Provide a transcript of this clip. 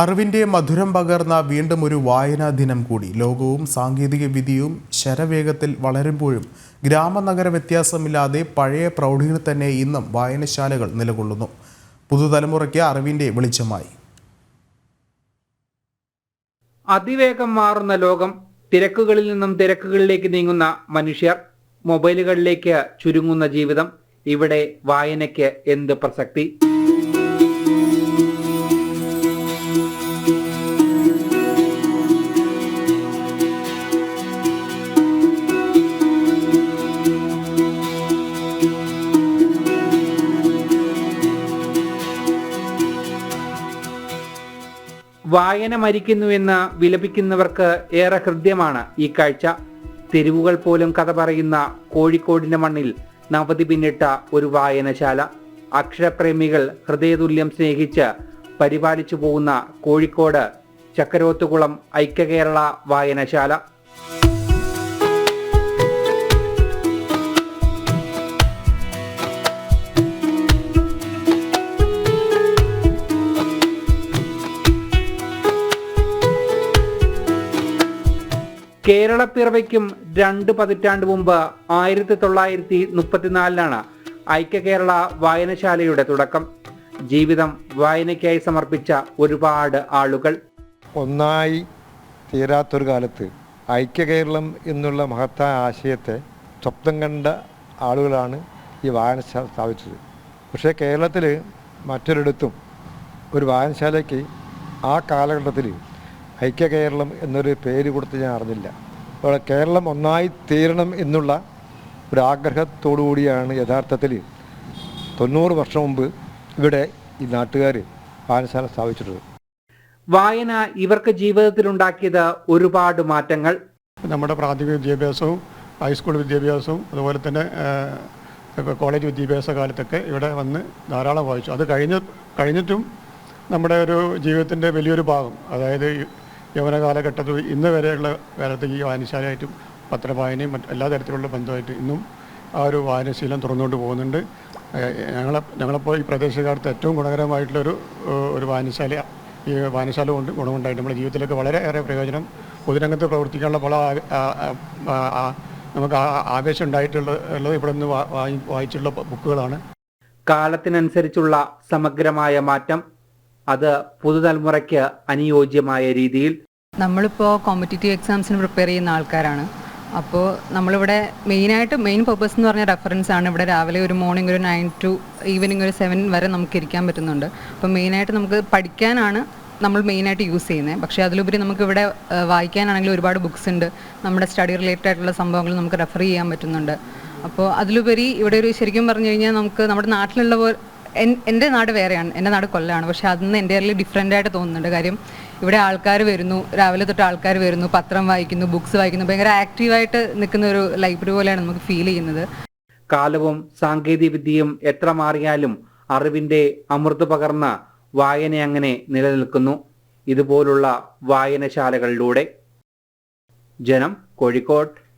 അറിവിന്റെ മധുരം പകർന്ന വീണ്ടും ഒരു വായനാ ദിനം കൂടി. ലോകവും സാങ്കേതിക വിദ്യയും ശരവേഗത്തിൽ വളരുമ്പോഴും ഗ്രാമനഗര വ്യത്യാസമില്ലാതെ പഴയ പ്രൗഢിയിൽ തന്നെ ഇന്നും വായനശാലകൾ നിലകൊള്ളുന്നു. പുതുതലമുറയ്ക്ക് അറിവിന്റെ വെളിച്ചമായി. അതിവേഗം മാറുന്ന ലോകം തിരക്കുകളിൽ നിന്നും തിരക്കുകളിലേക്ക് നീങ്ങുന്ന മനുഷ്യർ മൊബൈലുകളിലേക്ക് ചുരുങ്ങുന്ന ജീവിതം ഇവിടെ വായനയ്ക്ക് എന്ത് പ്രസക്തി? വായന മരിക്കുന്നുവെന്ന് വിലപിക്കുന്നവർക്ക് ഏറെ ഹൃദ്യമാണ് ഈ കാഴ്ച. തെരുവുകൾ പോലും കഥ പറയുന്ന കോഴിക്കോടിന്റെ മണ്ണിൽ നവതി പിന്നിട്ട ഒരു വായനശാല. അക്ഷരപ്രേമികൾ ഹൃദയതുല്യം സ്നേഹിച്ച് പരിപാലിച്ചു പോകുന്ന കോഴിക്കോട് ചക്കരോത്തുകുളം ഐക്യകേരള വായനശാല. കേരളപ്പിറവയ്ക്കും രണ്ട് പതിറ്റാണ്ട് മുമ്പ് ആയിരത്തി തൊള്ളായിരത്തി മുപ്പത്തിനാലിലാണ് ഐക്യ കേരള വായനശാലയുടെ തുടക്കം. ജീവിതം വായനയ്ക്കായി സമർപ്പിച്ച ഒരുപാട് ആളുകൾ. ഒന്നായി തീരാത്തൊരു കാലത്ത് ഐക്യകേരളം എന്നുള്ള മഹത്തായ ആശയത്തെ സ്വപ്നം കണ്ട ആളുകളാണ് ഈ വായനശാല സ്ഥാപിച്ചത്. പക്ഷേ കേരളത്തിൽ മറ്റൊരിടത്തും ഒരു വായനശാലയ്ക്ക് ആ കാലഘട്ടത്തിൽ ഐക്യകേരളം എന്നൊരു പേര് കൊടുത്ത് ഞാൻ അറിഞ്ഞില്ല. അപ്പോൾ കേരളം ഒന്നായി തീരണം എന്നുള്ള ഒരു ആഗ്രഹത്തോടു കൂടിയാണ് യഥാർത്ഥത്തിൽ തൊണ്ണൂറ് വർഷം മുമ്പ് ഇവിടെ ഈ നാട്ടുകാർ വായനശാല സ്ഥാപിച്ചിട്ടുള്ളത്. വായന ഇവർക്ക് ജീവിതത്തിലുണ്ടാക്കിയത് ഒരുപാട് മാറ്റങ്ങൾ. നമ്മുടെ പ്രാഥമിക വിദ്യാഭ്യാസവും ഹൈസ്കൂൾ വിദ്യാഭ്യാസവും അതുപോലെ തന്നെ ഇപ്പോൾ കോളേജ് വിദ്യാഭ്യാസ കാലത്തൊക്കെ ഇവിടെ വന്ന് ധാരാളം വായിച്ചു. അത് കഴിഞ്ഞ കഴിഞ്ഞിട്ടും നമ്മുടെ ഒരു ജീവിതത്തിന്റെ വലിയൊരു ഭാഗം അതായത് യൗവന കാലഘട്ടത്തിൽ ഇന്ന് വരെയുള്ള കാലത്ത് ഈ വായനശാലയായിട്ടും പത്രവായനയും മറ്റ് എല്ലാ തരത്തിലുള്ള ബന്ധമായിട്ട് ഇന്നും ആ ഒരു വായനശീലം തുറന്നുകൊണ്ട് പോകുന്നുണ്ട്. ഞങ്ങളെ ഞങ്ങളപ്പോൾ ഈ പ്രദേശകാലത്ത് ഏറ്റവും ഗുണകരമായിട്ടുള്ളൊരു ഒരു വായനശാല ഈ വായനശാല കൊണ്ട് ഗുണമുണ്ടായിട്ട് നമ്മുടെ ജീവിതത്തിലേക്ക് വളരെയേറെ പ്രയോജനം പൊതുരംഗത്ത് പ്രവർത്തിക്കാനുള്ള പല നമുക്ക് ആവേശം ഉണ്ടായിട്ടുള്ള ഇവിടെ നിന്ന് വായിച്ചിട്ടുള്ള ബുക്കുകളാണ്. കാലത്തിനനുസരിച്ചുള്ള സമഗ്രമായ മാറ്റം അത് പുതുതലമുറയ്ക്ക് അനുയോജ്യമായ രീതിയിൽ നമ്മളിപ്പോൾ കോമ്പറ്റേറ്റീവ് എക്സാംസിന് പ്രിപ്പയർ ചെയ്യുന്ന ആൾക്കാരാണ്. അപ്പോൾ നമ്മളിവിടെ മെയിനായിട്ട് മെയിൻ പർപ്പസ് എന്ന് പറഞ്ഞ റെഫറൻസ് ആണ് ഇവിടെ രാവിലെ ഒരു മോർണിംഗ് ഒരു നയൻ ടു ഈവനിങ് ഒരു സെവൻ വരെ നമുക്ക് ഇരിക്കാൻ പറ്റുന്നുണ്ട്. അപ്പോൾ മെയിനായിട്ട് നമുക്ക് പഠിക്കാനാണ് നമ്മൾ മെയിനായിട്ട് യൂസ് ചെയ്യുന്നത് പക്ഷേ അതിലുപരി നമുക്ക് ഇവിടെ വായിക്കാനാണെങ്കിലും ഒരുപാട് ബുക്സ് ഉണ്ട്. നമ്മുടെ സ്റ്റഡി റിലേറ്റഡ് ആയിട്ടുള്ള സംഭവങ്ങൾ നമുക്ക് റെഫർ ചെയ്യാൻ പറ്റുന്നുണ്ട്. അപ്പോൾ അതിലുപരി ഇവിടെ ഒരു ശരിക്കും പറഞ്ഞു കഴിഞ്ഞാൽ നമുക്ക് നമ്മുടെ നാട്ടിലുള്ള എന്റെ നാട് വേറെയാണ് എന്റെ നാട് കൊല്ലമാണ്. പക്ഷെ അന്ന് എന്റെ ഡിഫറെന്റ് ആയിട്ട് തോന്നുന്നുണ്ട്. കാര്യം ഇവിടെ ആൾക്കാർ വരുന്നു രാവിലെ തൊട്ട് ആൾക്കാർ വരുന്നു പത്രം വായിക്കുന്നു ബുക്സ് വായിക്കുന്നു. ഭയങ്കര ആക്റ്റീവായിട്ട് നിൽക്കുന്ന ഒരു ലൈബ്രറി പോലെയാണ് നമുക്ക് ഫീൽ ചെയ്യുന്നത്. കാലവും സാങ്കേതിക വിദ്യയും എത്ര മാറിയാലും അറിവിന്റെ അമൃത് പകർന്ന വായന അങ്ങനെ നിലനിൽക്കുന്നു. ഇതുപോലുള്ള വായനശാലകളിലൂടെ. ജനം കോഴിക്കോട്.